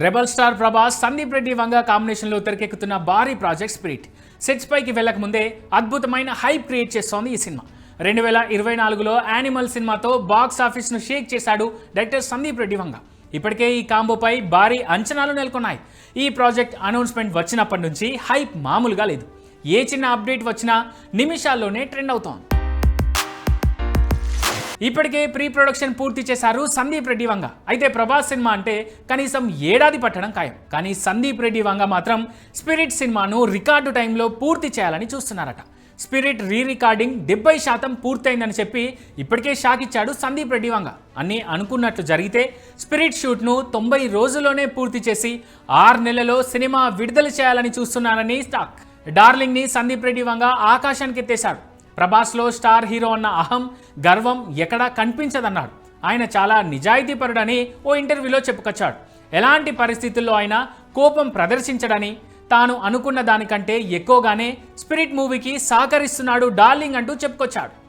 Rebel star Prabhas Sandeep Reddy Vanga కాంబినేషన్లో తెరకెక్కుతున్న భారీ ప్రాజెక్ట్ స్పిరిట్. సెట్స్ పైకి వెళ్ళక ముందే అద్భుతమైన హైప్ క్రియేట్ చేస్తోంది ఈ సినిమా. రెండు వేల ఇరవై నాలుగులో యానిమల్ సినిమాతో బాక్స్ ఆఫీస్ను షేక్ చేశాడు డైరెక్టర్ సందీప్ రెడ్డి వంగ. ఇప్పటికే ఈ కాంబోపై భారీ అంచనాలు నెలకొన్నాయి. ఈ ప్రాజెక్ట్ అనౌన్స్మెంట్ వచ్చినప్పటి నుంచి హైప్ మామూలుగా లేదు. ఏ చిన్న అప్డేట్ వచ్చినా నిమిషాల్లోనే ట్రెండ్ అవుతోంది. ఇప్పటికే ప్రీ ప్రొడక్షన్ పూర్తి చేశారు సందీప్ రెడ్డి వంగ. అయితే ప్రభాస్ సినిమా అంటే కనీసం ఏడాది పట్టడం ఖాయం. కానీ సందీప్ రెడ్డి వంగ మాత్రం స్పిరిట్ సినిమాను రికార్డు టైంలో పూర్తి చేయాలని చూస్తున్నారట. స్పిరిట్ రీ రికార్డింగ్ డెబ్బై శాతం పూర్తయిందని చెప్పి ఇప్పటికే షాక్ ఇచ్చాడు సందీప్ రెడ్డి వంగ. అన్నీ అనుకున్నట్లు జరిగితే స్పిరిట్ షూట్ను తొంభై రోజుల్లోనే పూర్తి చేసి ఆరు నెలల్లో సినిమా విడుదల చేయాలని చూస్తున్నారని స్టాక్. డార్లింగ్ని సందీప్ రెడ్డి వంగ ఆకాశానికి ఎత్తేశాడు ప్రభాస్లో స్టార్ హీరో అన్న అహం గర్వం ఎక్కడా కనిపించదన్నాడు. ఆయన చాలా నిజాయితీపరుడని ఓ ఇంటర్వ్యూలో చెప్పుకొచ్చాడు. ఎలాంటి పరిస్థితుల్లో ఆయన కోపం ప్రదర్శించడని తాను అనుకున్న దానికంటే ఎక్కువగానే స్పిరిట్ మూవీకి సహకరిస్తున్నాడు డార్లింగ్ అంటూ చెప్పుకొచ్చాడు.